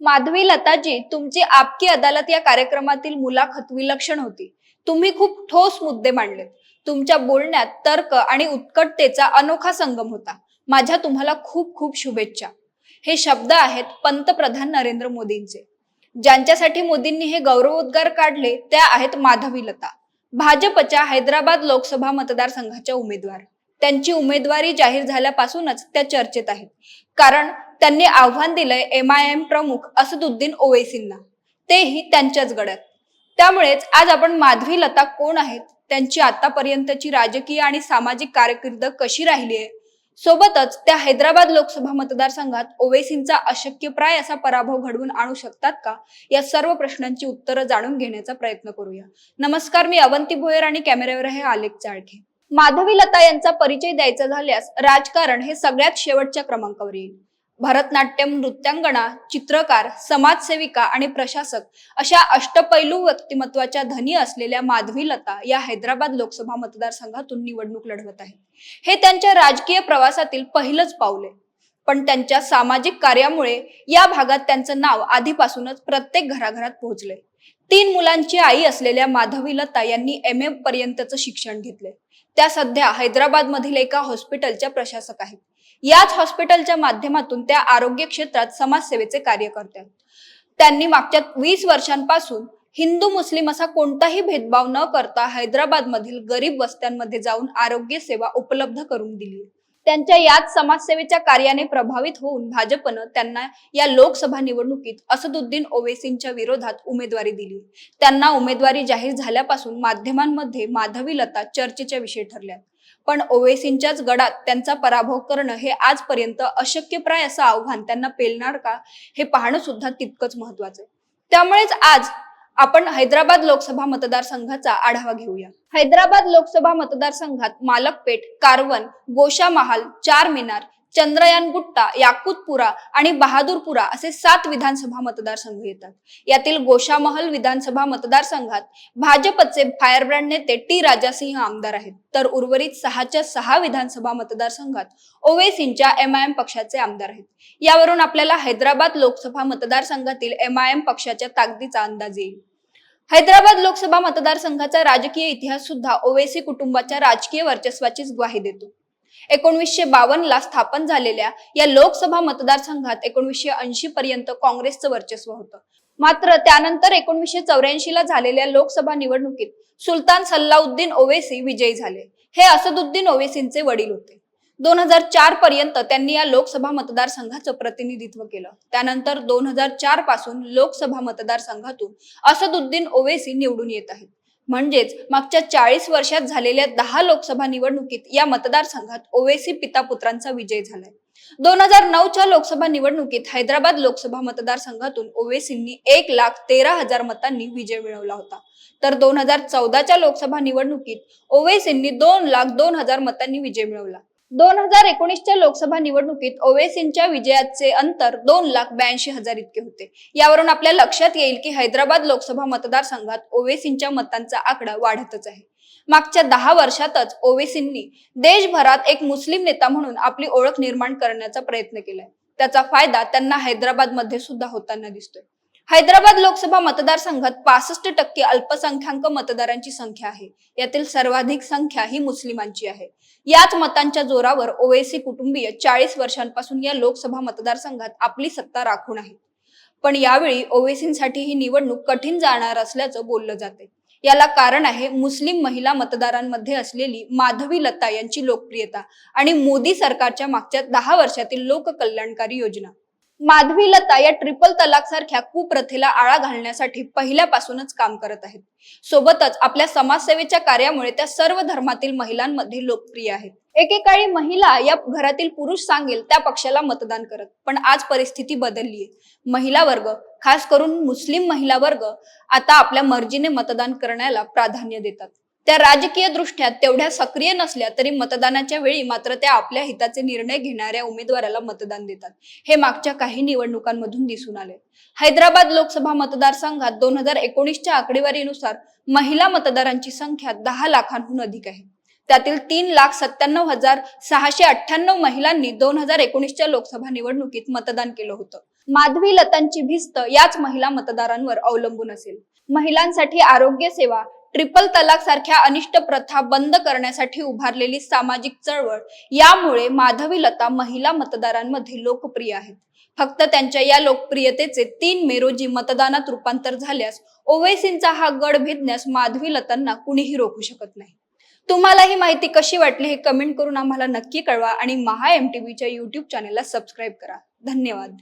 माधवी लताजी तुमची आपकी अदालत या कार्यक्रमातील मुलाखत विलक्षण होती. तुम्ही खूप ठोस मुद्दे मांडलेत तुमच्या बोलण्यात तर्क आणि उत्कटतेचा अनोखा संगम होता. माझ्या तुम्हाला खूप खूप शुभेच्छा. हे शब्द आहेत पंतप्रधान नरेंद्र मोदींचे. ज्यांच्यासाठी मोदींनी हे गौरवोद्गार काढले त्या आहेत माधवी लता. भाजपच्या हैदराबाद लोकसभा मतदारसंघाच्या उमेदवार. त्यांची उमेदवारी जाहीर झाल्यापासूनच त्या चर्चेत आहेत. कारण त्यांनी आव्हान दिलंय एम आय एम प्रमुख असदुद्दीन ओवैसींना. तेही त्यांच्याच गड्यात. त्यामुळेच आज आपण माधवी लता कोण आहेत? त्यांची आतापर्यंतची राजकीय आणि सामाजिक कारकीर्द कशी राहिली आहे? सोबतच त्या हैदराबाद लोकसभा मतदारसंघात ओवैसींचा अशक्यप्राय असा पराभव घडवून आणू शकतात का? या सर्व प्रश्नांची उत्तरं जाणून घेण्याचा प्रयत्न करूया. नमस्कार मी अवंती भोयर आणि कॅमेऱ्यावर आहे आलेख चाळखे माधवी लता यांचा परिचय द्यायचा झाल्यास राजकारण हे सगळ्यात शेवटच्या क्रमांकावर येईल. भरतनाट्यम नृत्यांगणा चित्रकार समाजसेविका आणि प्रशासक अशा अष्टपैलू व्यक्तिमत्वाच्या धनी असलेल्या माधवी लता या हैदराबाद लोकसभा मतदारसंघातून निवडणूक लढवत आहेत. हे त्यांच्या राजकीय प्रवासातील पहिलंच पाऊल आहे. पण त्यांच्या सामाजिक कार्यामुळे या भागात त्यांचं नाव आधीपासूनच प्रत्येक घराघरात पोहोचले तीन मुलांची आई असलेल्या माधवी लता यांनी एम ए पर्यंतचं शिक्षण घेतले त्या सध्या हैदराबाद मधील एका हॉस्पिटलच्या प्रशासक आहेत. याच हॉस्पिटलच्या माध्यमातून त्या आरोग्य क्षेत्रात समाजसेवेचे कार्य करतात. त्यांनी मागच्या वीस वर्षांपासून हिंदू मुस्लिम असा कोणताही भेदभाव न करता हैदराबाद मधील गरीब वस्त्यांमध्ये जाऊन आरोग्य सेवा उपलब्ध करून दिली. त्यांच्या याच समाजसेवेच्या कार्याने प्रभावित होऊन भाजपनं त्यांना या लोकसभा निवडणुकीत असदुद्दीन ओवेसींच्या विरोधात उमेदवारी दिली. त्यांना उमेदवारी जाहीर झाल्यापासून माध्यमांमध्ये माधवी लता चर्चेच्या विषय ठरल्या. पण ओवेसींच्याच गडात त्यांचा पराभव करणं हे आजपर्यंत अशक्यप्राय असं आव्हान त्यांना पेलणार का हे पाहणं सुद्धा तितकंच महत्वाचं आहे. त्यामुळेच आज आपण हैदराबाद लोकसभा मतदारसंघाचा आढावा घेऊया. हैदराबाद लोकसभा मतदारसंघात मालकपेठ कारवन गोशा महाल चार मिनार चंद्रयान गुट्टा याकुतपुरा आणि बहादूरपुरा असे सात विधानसभा मतदारसंघ येतात. यातील गोशामहल विधानसभा मतदारसंघात भाजपचे फायरब्रँड नेते टी राजासिंह आमदार आहेत. तर उर्वरित सहाच्या सहा विधानसभा मतदारसंघात ओवेसींच्या एम आय एम पक्षाचे आमदार आहेत. यावरून आपल्याला हैदराबाद लोकसभा मतदारसंघातील एम आय एम पक्षाच्या ताकदीचा अंदाज येईल. हैदराबाद लोकसभा मतदारसंघाचा राजकीय इतिहास सुद्धा ओवेसी कुटुंबाच्या राजकीय वर्चस्वाचीच ग्वाही देतो. एकोणवीसशे बावन्नला स्थापन झालेल्या या लोकसभा मतदारसंघात एकोणवीसशे ऐंशी पर्यंत काँग्रेसचं वर्चस्व होतं. मात्र त्यानंतर एकोणवीसशे चौऱ्याऐंशी ला झालेल्या लोकसभा निवडणुकीत सुलतान सल्लाउद्दीन ओवेसी विजयी झाले. हे असदुद्दीन ओवेसींचे वडील होते. दोन हजार चार पर्यंत त्यांनी या लोकसभा मतदारसंघाचं प्रतिनिधित्व केलं. त्यानंतर दोन हजार चारपासून लोकसभा मतदारसंघातून असदुद्दीन ओवेसी निवडून येत आहेत. म्हणजेच मागच्या चाळीस वर्षात झालेल्या दहा लोकसभा निवडणुकीत या मतदारसंघात ओवेसी पिता पुत्रांचा विजय झालाय. दोन हजार नऊच्या लोकसभा निवडणुकीत हैदराबाद लोकसभा मतदारसंघातून ओवेसींनी एक लाख तेरा हजार मतांनी विजय मिळवला होता. तर दोन हजार चौदाच्या लोकसभा निवडणुकीत ओवेसींनी दोन लाख दोन हजार मतांनी विजय मिळवला. दोन हजार एकोणीसच्या लोकसभा निवडणुकीत ओवेसींच्या विजयाचे अंतर दोन लाख ब्याऐंशी हजार इतके होते. यावरून आपल्या लक्षात येईल की हैदराबाद लोकसभा मतदारसंघात ओवेसींच्या मतांचा आकडा वाढतच आहे. मागच्या दहा वर्षातच ओवेसींनी देशभरात एक मुस्लिम नेता म्हणून आपली ओळख निर्माण करण्याचा प्रयत्न केलाय. त्याचा फायदा त्यांना हैदराबादमध्ये सुद्धा होताना दिसतोय. हैदराबाद लोकसभा मतदारसंघात पासष्ट टक्के अल्पसंख्याक मतदारांची संख्या आहे. यातील सर्वाधिक संख्या ही मुस्लिमांची आहे. याच मतांच्या जोरावर ओवेसी कुटुंबीय चाळीस वर्षांपासून या लोकसभा मतदारसंघात आपली सत्ता राखून आहेत पण यावेळी ओवेसींसाठी ही निवडणूक कठीण जाणार असल्याचं बोललं जाते याला कारण आहे मुस्लिम महिला मतदारांमध्ये असलेली माधवी लता यांची लोकप्रियता आणि मोदी सरकारच्या मागच्या दहा वर्षातील लोककल्याणकारी योजना. माधवी लता या ट्रिपल तलाक सारख्या कुप्रथेला आळा घालण्यासाठी पहिल्यापासूनच काम करत आहेत. सोबतच आपल्या समाजसेवेच्या कार्यामुळे त्या सर्व धर्मातील महिलांमध्ये लोकप्रिय आहेत. एकेकाळी महिला या घरातील पुरुष सांगेल त्या पक्षाला मतदान करत पण आज परिस्थिती बदलली आहे. महिला वर्ग खास करून मुस्लिम महिला वर्ग आता आपल्या मर्जीने मतदान करण्याला प्राधान्य देतात. त्या राजकीय दृष्ट्या तेवढ्या सक्रिय नसल्या तरी मतदानाच्या वेळी मात्र त्या आपल्या हिताचे निर्णय घेणाऱ्या उमेदवाराला मतदान देतात. हे मागच्या काही निवडणुकांमधून दिसून आले. हैदराबाद लोकसभा मतदारसंघात दोन हजार एकोणीसच्या आकडेवारीनुसार महिला मतदारांची संख्या दहा लाखांहून अधिक आहे. त्यातील तीन लाख सत्त्याण्णव हजार सहाशे अठ्ठ्याण्णव महिलांनी दोन हजार एकोणीसच्या लोकसभा निवडणुकीत मतदान केलं होतं. माधवी लतांची भिस्त याच महिला मतदारांवर अवलंबून असेल. महिलांसाठी आरोग्य सेवा ट्रिपल तलाक सारख्या अनिष्ट प्रथा बंद करण्यासाठी उभारलेली सामाजिक चळवळ. यामुळे माधवी लता महिला मतदारांमध्ये लोकप्रिय आहेत. फक्त त्यांच्या या लोकप्रियतेचे तीन मे रोजी मतदानात रूपांतर झाल्यास ओवैसींचा हा गड भेदण्यास माधवी लतांना कुणीही रोखू शकत नाही. तुम्हाला ही माहिती कशी वाटली हे कमेंट करून आम्हाला नक्की कळवा आणि महा एम टी व्हीच्या युट्यूब चॅनेलला सबस्क्राईब करा. धन्यवाद.